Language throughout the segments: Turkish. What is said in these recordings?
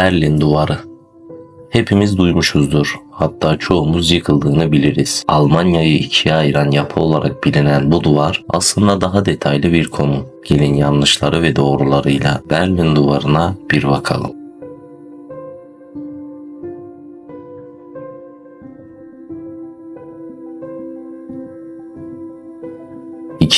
Berlin Duvarı Hepimiz duymuşuzdur. Hatta çoğumuz yıkıldığını biliriz. Almanya'yı ikiye ayıran yapı olarak bilinen bu duvar aslında daha detaylı bir konu. Gelin yanlışları ve doğrularıyla Berlin Duvarı'na bir bakalım.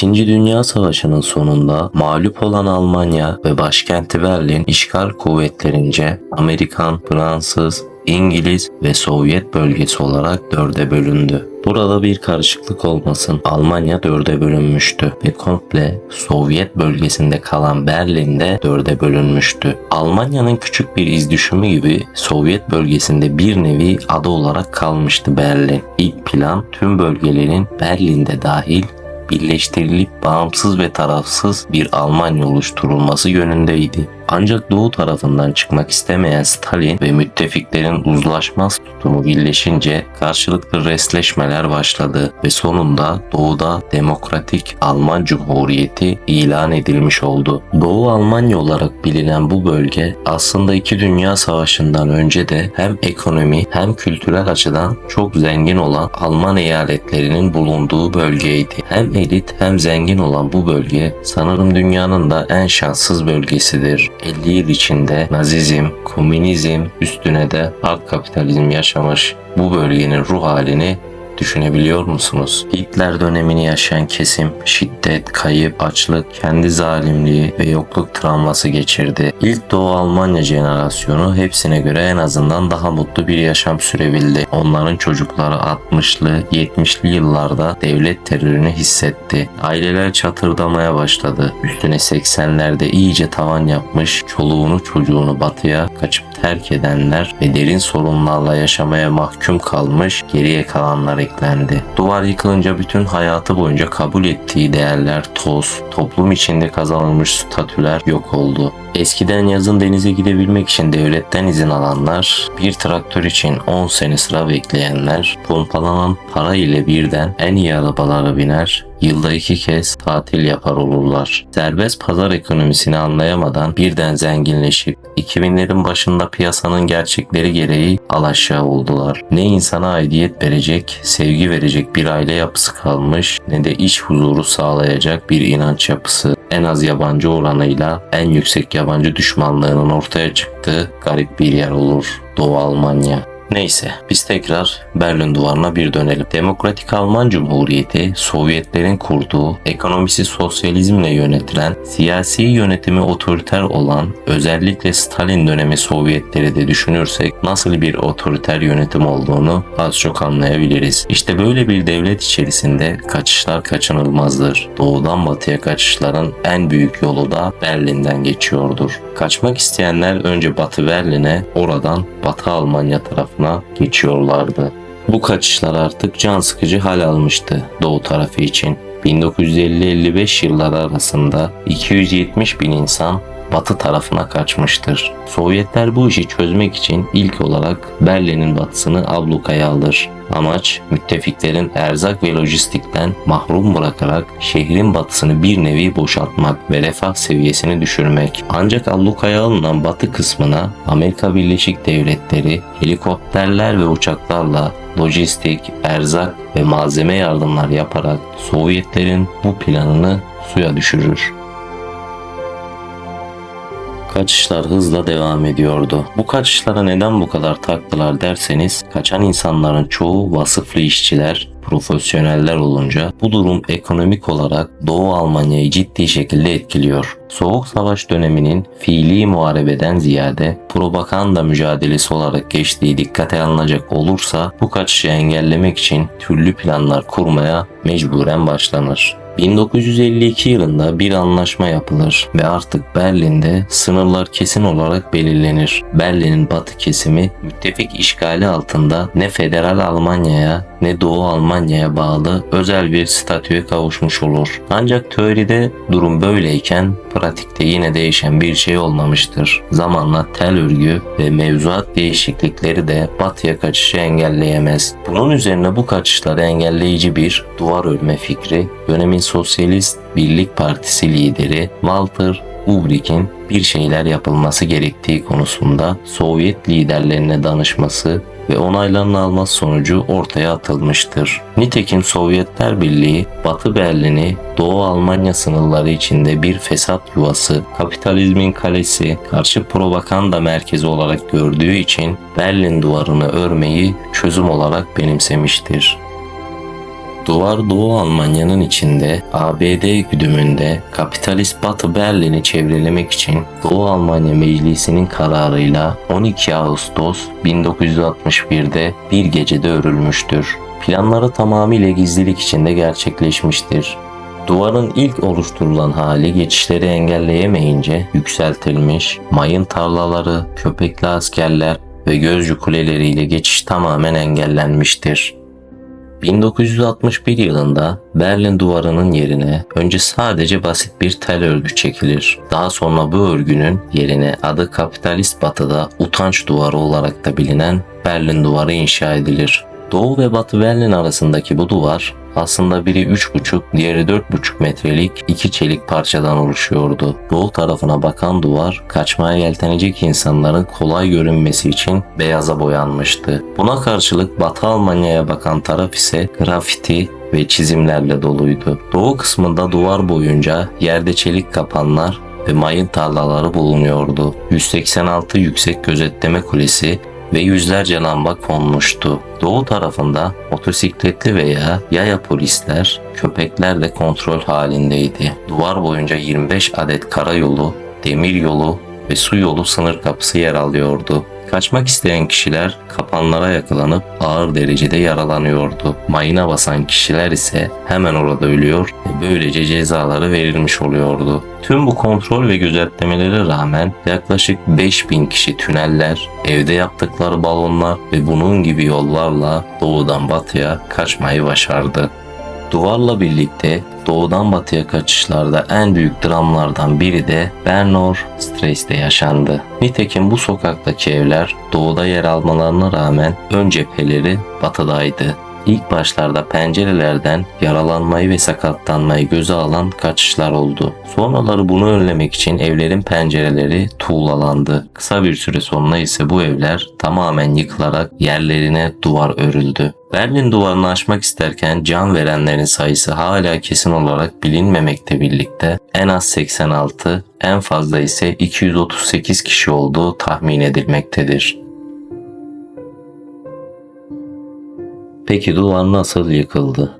İkinci Dünya Savaşı'nın sonunda mağlup olan Almanya ve başkenti Berlin işgal kuvvetlerince Amerikan, Fransız, İngiliz ve Sovyet bölgesi olarak dörde bölündü. Burada bir karışıklık olmasın. Almanya dörde bölünmüştü ve komple Sovyet bölgesinde kalan Berlin'de dörde bölünmüştü. Almanya'nın küçük bir iz düşümü gibi Sovyet bölgesinde bir nevi adı olarak kalmıştı Berlin. İlk plan tüm bölgelerin Berlin'de dahil birleştirilip bağımsız ve tarafsız bir Almanya oluşturulması yönündeydi. Ancak Doğu tarafından çıkmak istemeyen Stalin ve müttefiklerin uzlaşmaz tutumu birleşince karşılıklı resleşmeler başladı ve sonunda Doğu'da Demokratik Alman Cumhuriyeti ilan edilmiş oldu. Doğu Almanya olarak bilinen bu bölge aslında iki dünya savaşından önce de hem ekonomi hem kültürel açıdan çok zengin olan Alman eyaletlerinin bulunduğu bölgeydi. Hem elit hem zengin olan bu bölge sanırım dünyanın da en şanssız bölgesidir. 50 yıl içinde Nazizm, Komünizm üstüne de halk kapitalizm yaşamış bu bölgenin ruh halini Düşünebiliyor musunuz? Hitler dönemini yaşayan kesim şiddet, kayıp, açlık, kendi zalimliği ve yokluk travması geçirdi. İlk Doğu Almanya jenerasyonu hepsine göre en azından daha mutlu bir yaşam sürebildi. Onların çocukları 60'lı, 70'li yıllarda devlet terörünü hissetti. Aileler çatırdamaya başladı. Üstüne 80'lerde iyice tavan yapmış, çoluğunu çocuğunu batıya kaçıp terk edenler ve derin sorunlarla yaşamaya mahkum kalmış geriye kalanlar eklendi. Duvar yıkılınca bütün hayatı boyunca kabul ettiği değerler toz, toplum içinde kazanılmış statüler yok oldu. Eskiden yazın denize gidebilmek için devletten izin alanlar, bir traktör için 10 sene sıra bekleyenler, pompalanan para ile birden en iyi arabalara biner, yılda iki kez tatil yapar olurlar. Serbest pazar ekonomisini anlayamadan birden zenginleşip 2000'lerin başında piyasanın gerçekleri gereği alaşağı oldular. Ne insana aidiyet verecek, sevgi verecek bir aile yapısı kalmış ne de iş huzuru sağlayacak bir inanç yapısı. En az yabancı oranıyla en yüksek yabancı düşmanlığının ortaya çıktığı garip bir yer olur Doğu Almanya. Neyse biz tekrar Berlin duvarına bir dönelim. Demokratik Alman Cumhuriyeti Sovyetlerin kurduğu ekonomisi sosyalizmle yönetilen siyasi yönetimi otoriter olan özellikle Stalin dönemi Sovyetleri de düşünürsek nasıl bir otoriter yönetim olduğunu az çok anlayabiliriz. İşte böyle bir devlet içerisinde kaçışlar kaçınılmazdır. Doğudan batıya kaçışların en büyük yolu da Berlin'den geçiyordur. Kaçmak isteyenler önce Batı Berlin'e oradan Batı Almanya tarafına geçiyorlardı. Bu kaçışlar artık can sıkıcı hal almıştı Doğu tarafı için. 1950-55 yılları arasında 270 bin insan batı tarafına kaçmıştır. Sovyetler bu işi çözmek için ilk olarak Berlin'in batısını ablukaya alır. Amaç müttefiklerin erzak ve lojistikten mahrum bırakarak şehrin batısını bir nevi boşaltmak ve refah seviyesini düşürmek. Ancak ablukaya alınan batı kısmına Amerika Birleşik Devletleri helikopterler ve uçaklarla lojistik, erzak ve malzeme yardımlar yaparak Sovyetlerin bu planını suya düşürür. Kaçışlar hızla devam ediyordu. Bu kaçışlara neden bu kadar taktılar derseniz kaçan insanların çoğu vasıflı işçiler, profesyoneller olunca bu durum ekonomik olarak Doğu Almanya'yı ciddi şekilde etkiliyor. Soğuk Savaş döneminin fiili muharebeden ziyade propaganda mücadelesi olarak geçtiği dikkate alınacak olursa bu kaçışı engellemek için türlü planlar kurmaya mecburen başlanır. 1952 yılında bir anlaşma yapılır ve artık Berlin'de sınırlar kesin olarak belirlenir. Berlin'in batı kesimi müttefik işgali altında ne federal Almanya'ya ne Doğu Almanya'ya bağlı özel bir statüye kavuşmuş olur. Ancak teoride durum böyleyken pratikte yine değişen bir şey olmamıştır. Zamanla tel örgü ve mevzuat değişiklikleri de batıya kaçışı engelleyemez. Bunun üzerine bu kaçışları engelleyici bir duvar örme fikri dönemin Sosyalist Birlik Partisi lideri Walter Ulbricht'in bir şeyler yapılması gerektiği konusunda Sovyet liderlerine danışması ve onaylarını alması sonucu ortaya atılmıştır. Nitekim Sovyetler Birliği Batı Berlin'i Doğu Almanya sınırları içinde bir fesat yuvası, kapitalizmin kalesi, karşı propaganda merkezi olarak gördüğü için Berlin duvarını örmeyi çözüm olarak benimsemiştir. Duvar Doğu Almanya'nın içinde ABD güdümünde kapitalist Batı Berlin'i çevrelemek için Doğu Almanya Meclisi'nin kararıyla 12 Ağustos 1961'de bir gecede örülmüştür. Planları tamamıyla gizlilik içinde gerçekleşmiştir. Duvarın ilk oluşturulan hali geçişleri engelleyemeyince yükseltilmiş, mayın tarlaları, köpekli askerler ve gözcü kuleleriyle geçiş tamamen engellenmiştir. 1961 yılında Berlin duvarının yerine önce sadece basit bir tel örgü çekilir. Daha sonra bu örgünün yerine adı kapitalist batıda utanç duvarı olarak da bilinen Berlin duvarı inşa edilir. Doğu ve Batı Berlin arasındaki bu duvar aslında biri 3,5, diğeri 4,5 metrelik iki çelik parçadan oluşuyordu. Doğu tarafına bakan duvar, kaçmaya yeltenecek insanların kolay görünmesi için beyaza boyanmıştı. Buna karşılık Batı Almanya'ya bakan taraf ise grafiti ve çizimlerle doluydu. Doğu kısmında duvar boyunca yerde çelik kapanlar ve mayın tarlaları bulunuyordu. 186 yüksek gözetleme kulesi ve yüzlerce lamba konmuştu. Doğu tarafında motosikletli veya yaya polisler, köpekler de kontrol halindeydi. Duvar boyunca 25 adet karayolu, demir yolu ve su yolu sınır kapısı yer alıyordu. Kaçmak isteyen kişiler kapanlara yakalanıp ağır derecede yaralanıyordu. Mayına basan kişiler ise hemen orada ölüyor ve böylece cezaları verilmiş oluyordu. Tüm bu kontrol ve gözetlemelere rağmen yaklaşık 5000 kişi tüneller, evde yaptıkları balonlar ve bunun gibi yollarla doğudan batıya kaçmayı başardı. Duvarla birlikte doğudan batıya kaçışlarda en büyük dramlardan biri de Bernor Straß'te yaşandı. Nitekim bu sokaktaki evler doğuda yer almalarına rağmen ön cepheleri batıdaydı. İlk başlarda pencerelerden yaralanmayı ve sakatlanmayı göze alan kaçışlar oldu. Sonraları bunu önlemek için evlerin pencereleri tuğlalandı. Kısa bir süre sonra ise bu evler tamamen yıkılarak yerlerine duvar örüldü. Berlin duvarını aşmak isterken can verenlerin sayısı hala kesin olarak bilinmemekte birlikte en az 86, en fazla ise 238 kişi olduğu tahmin edilmektedir. Peki duvar nasıl yıkıldı?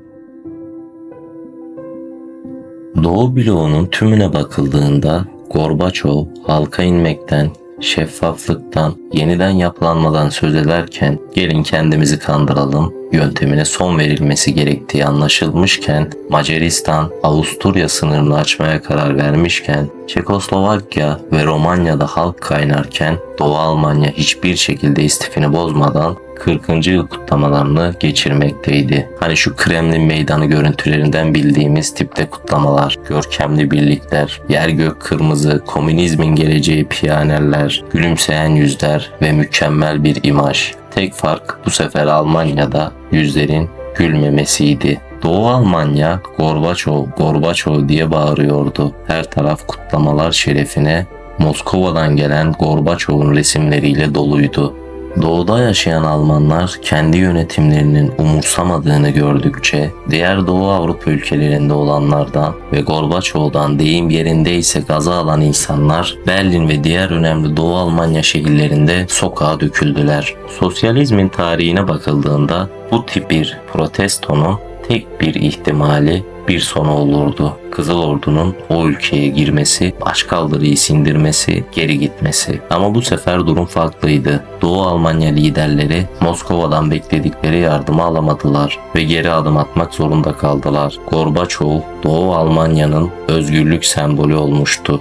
Doğu bloğunun tümüne bakıldığında Gorbaçov halka inmekten, şeffaflıktan, yeniden yapılanmadan söz ederken gelin kendimizi kandıralım yöntemine son verilmesi gerektiği anlaşılmışken Macaristan, Avusturya sınırını açmaya karar vermişken Çekoslovakya ve Romanya'da halk kaynarken Doğu Almanya hiçbir şekilde istifini bozmadan 40. yıl kutlamalarını geçirmekteydi. Hani şu Kremlin meydanı görüntülerinden bildiğimiz tipte kutlamalar, görkemli birlikler, yer gök kırmızı, komünizmin geleceği piyanerler, gülümseyen yüzler ve mükemmel bir imaj. Tek fark bu sefer Almanya'da yüzlerin gülmemesiydi. Doğu Almanya Gorbaçov, Gorbaçov diye bağırıyordu. Her taraf kutlamalar şerefine Moskova'dan gelen Gorbaçov'un resimleriyle doluydu. Doğuda yaşayan Almanlar kendi yönetimlerinin umursamadığını gördükçe diğer Doğu Avrupa ülkelerinde olanlardan ve Gorbaçov'dan deyim yerindeyse gaza alan insanlar Berlin ve diğer önemli Doğu Almanya şehirlerinde sokağa döküldüler. Sosyalizmin tarihine bakıldığında bu tip bir protestonun tek bir ihtimali bir sonu olurdu. Kızıl Ordu'nun o ülkeye girmesi, başkaldırıyı sindirmesi, geri gitmesi. Ama bu sefer durum farklıydı. Doğu Almanya liderleri Moskova'dan bekledikleri yardımı alamadılar ve geri adım atmak zorunda kaldılar. Gorbaçov, Doğu Almanya'nın özgürlük sembolü olmuştu.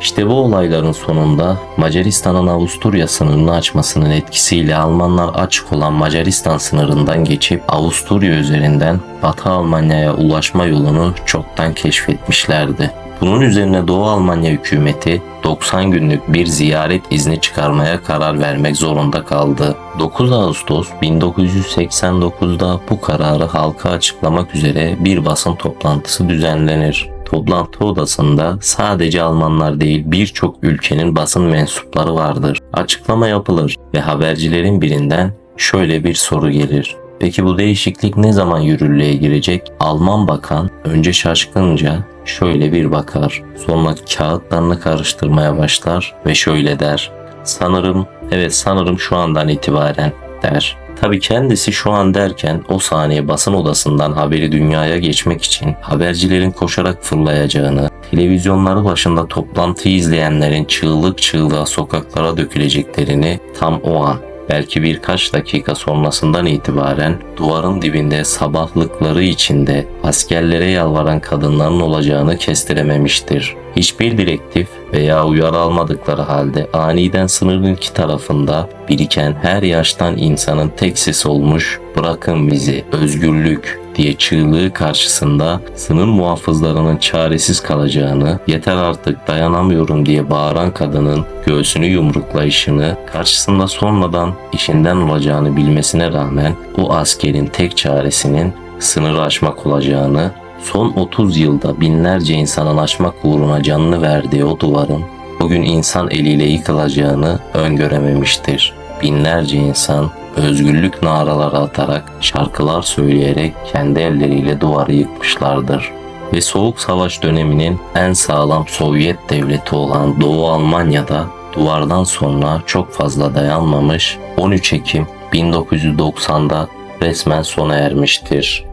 İşte bu olayların sonunda Macaristan'ın Avusturya sınırını açmasının etkisiyle Almanlar açık olan Macaristan sınırından geçip Avusturya üzerinden Batı Almanya'ya ulaşma yolunu çoktan keşfetmişlerdi. Bunun üzerine Doğu Almanya hükümeti 90 günlük bir ziyaret izni çıkarmaya karar vermek zorunda kaldı. 9 Ağustos 1989'da bu kararı halka açıklamak üzere bir basın toplantısı düzenlenir. Toplantı odasında sadece Almanlar değil birçok ülkenin basın mensupları vardır. Açıklama yapılır ve habercilerin birinden şöyle bir soru gelir. Peki bu değişiklik ne zaman yürürlüğe girecek? Alman bakan önce şaşkınca şöyle bir bakar. Sonra kağıtlarını karıştırmaya başlar ve şöyle der. Sanırım, evet sanırım şu andan itibaren der. Tabii kendisi şu an derken o saniye basın odasından haberi dünyaya geçmek için habercilerin koşarak fırlayacağını, televizyonları başında toplantıyı izleyenlerin çığlık çığlığa sokaklara döküleceklerini tam o an belki birkaç dakika sonrasından itibaren duvarın dibinde sabahlıkları içinde askerlere yalvaran kadınların olacağını kestirememiştir. Hiçbir direktif veya uyarı almadıkları halde aniden sınırın iki tarafında biriken her yaştan insanın tek sesi olmuş bırakın bizi özgürlük diye çığlığı karşısında sınır muhafızlarının çaresiz kalacağını, yeter artık dayanamıyorum diye bağıran kadının göğsünü yumruklayışını, karşısında sonradan işinden olacağını bilmesine rağmen o askerin tek çaresinin sınırı aşmak olacağını, son 30 yılda binlerce insanın aşmak uğruna canını verdiği o duvarın bugün insan eliyle yıkılacağını öngörememiştir. Binlerce insan özgürlük naraları atarak, şarkılar söyleyerek kendi elleriyle duvarı yıkmışlardır. Ve Soğuk Savaş döneminin en sağlam Sovyet devleti olan Doğu Almanya'da duvardan sonra çok fazla dayanmamış 13 Ekim 1990'da resmen sona ermiştir.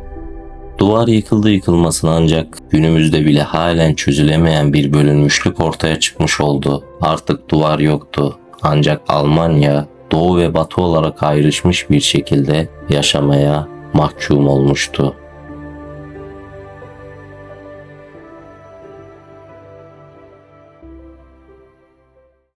Duvar yıkıldı yıkılmasına ancak günümüzde bile halen çözülemeyen bir bölünmüşlük ortaya çıkmış oldu. Artık duvar yoktu. Ancak Almanya doğu ve batı olarak ayrışmış bir şekilde yaşamaya mahkum olmuştu.